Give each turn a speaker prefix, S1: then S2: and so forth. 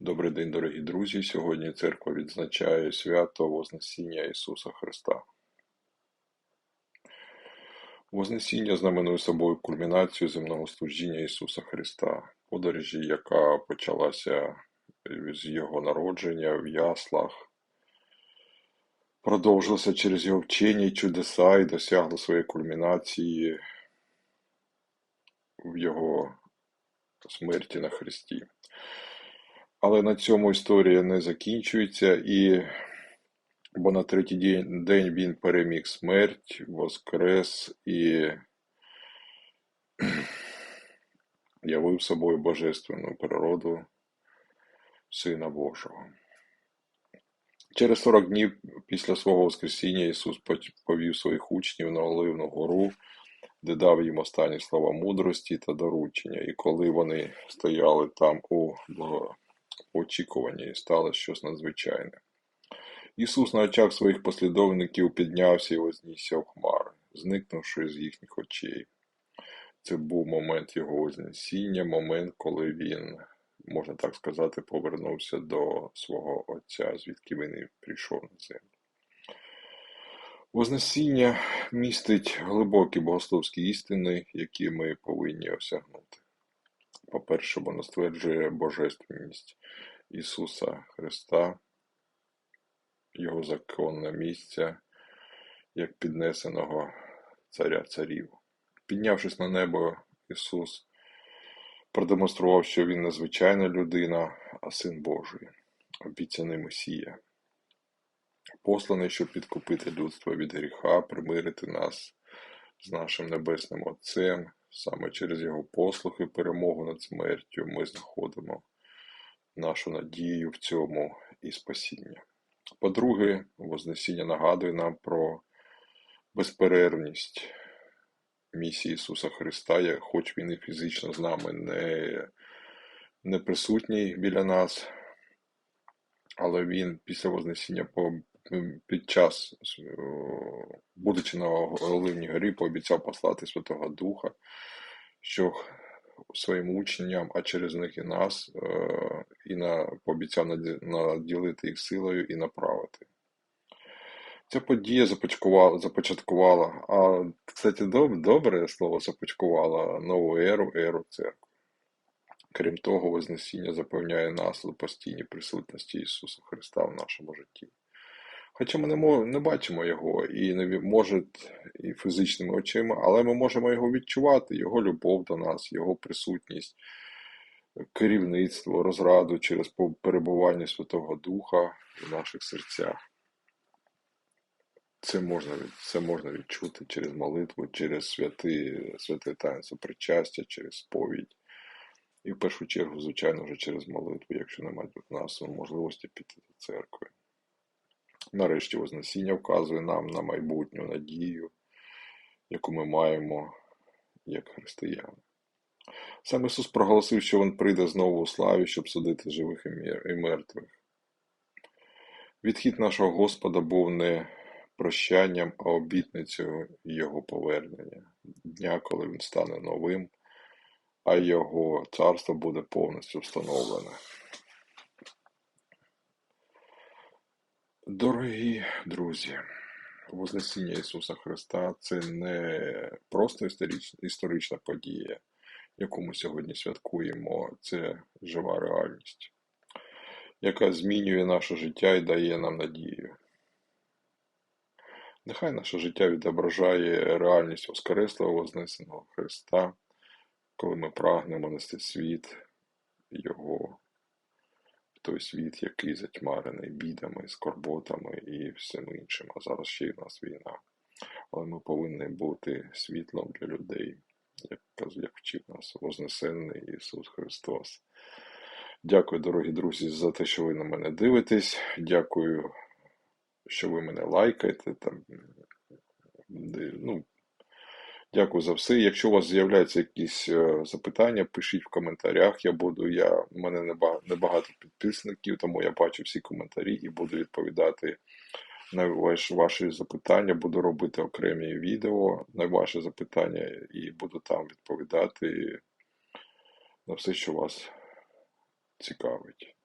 S1: Добрий день, дорогі друзі! Сьогодні церква відзначає свято Вознесіння Ісуса Христа. Вознесіння знаменує собою кульмінацію земного служіння Ісуса Христа, подорожі, яка почалася з Його народження в яслах, продовжилася через Його вчення і чудеса і досягла своєї кульмінації в Його смерті на Христі. Але на цьому історія не закінчується, і бо на третій день, він переміг смерть, воскрес і явив собою божественну природу Сина Божого. Через 40 днів після свого Воскресіння Ісус повів своїх учнів на Оливну гору, де дав їм останні слова мудрості та доручення. І коли вони стояли там у очікуванні сталося щось надзвичайне. Ісус на очах своїх послідовників піднявся і вознісся в хмари, зникнувши з їхніх очей. Це був момент Його вознесіння, момент, коли він, можна так сказати, повернувся до свого Отця, звідки він і прийшов на землю. Вознесіння містить глибокі богословські істини, які ми повинні осягнути. По-перше, воно стверджує божественність Ісуса Христа, Його законне місце, як піднесеного Царя Царів. Піднявшись на небо, Ісус продемонстрував, що Він не звичайна людина, а Син Божий, обіцяний Месія, посланий, щоб підкупити людство від гріха, примирити нас з нашим Небесним Отцем. Саме через його послуг і перемогу над смертю ми знаходимо нашу надію в цьому і спасіння. По-друге, Вознесіння нагадує нам про безперервність місії Ісуса Христа, хоч Він і фізично з нами не, не присутній біля нас, але Він після Вознесіння під час, будучи на Оливній горі, пообіцяв послати Святого Духа, що своїм учням, а через них і нас, е, і на, пообіцяв наділити їх силою і направити. Ця подія започаткувала, започаткувала, а, кстати, добре слово започаткувала нову еру, еру церкви. Крім того, Вознесіння запевняє нас у постійній присутності Ісуса Христа в нашому житті. Хоча ми не не бачимо його і не може і фізичними очима, але ми можемо його відчувати, його любов до нас, його присутність, керівництво, розраду через перебування Святого Духа в наших серцях. Це можна це можна відчути через молитву, через святи, святе таїнство причастя, через сповідь. І в першу чергу, звичайно, вже через молитву, якщо немає в нас можливості піти до церкви. Нарешті Вознесіння вказує нам на майбутню надію, яку ми маємо як християни. Сам Ісус проголосив, що Він прийде знову у славі, щоб судити живих і мертвих. Відхід нашого Господа був не прощанням, а обітницею Його повернення, дня, коли Він стане новим, а Його царство буде повністю встановлене. Дорогі друзі, Вознесіння Ісуса Христа це не просто історична подія, яку ми сьогодні святкуємо, це жива реальність, яка змінює наше життя і дає нам надію. Нехай наше життя відображає реальність Воскреслого Вознесеного Христа, коли ми прагнемо нести світ Його той світ, який затьмарений бідами, скорботами і всім іншим. А зараз ще й в нас війна. Але ми повинні бути світлом для людей, як як вчив нас Вознесенний Ісус Христос. Дякую, дорогі друзі, за те, що ви на мене дивитесь. Дякую, що ви мене лайкаєте. Там, ну, Дякую за все. Якщо у вас з'являються якісь е, запитання, пишіть в коментарях. Я буду, я, У мене небагато підписників, тому я бачу всі коментарі і буду відповідати на ваші запитання. Буду робити окремі відео на ваші запитання і буду там відповідати на все, що вас цікавить.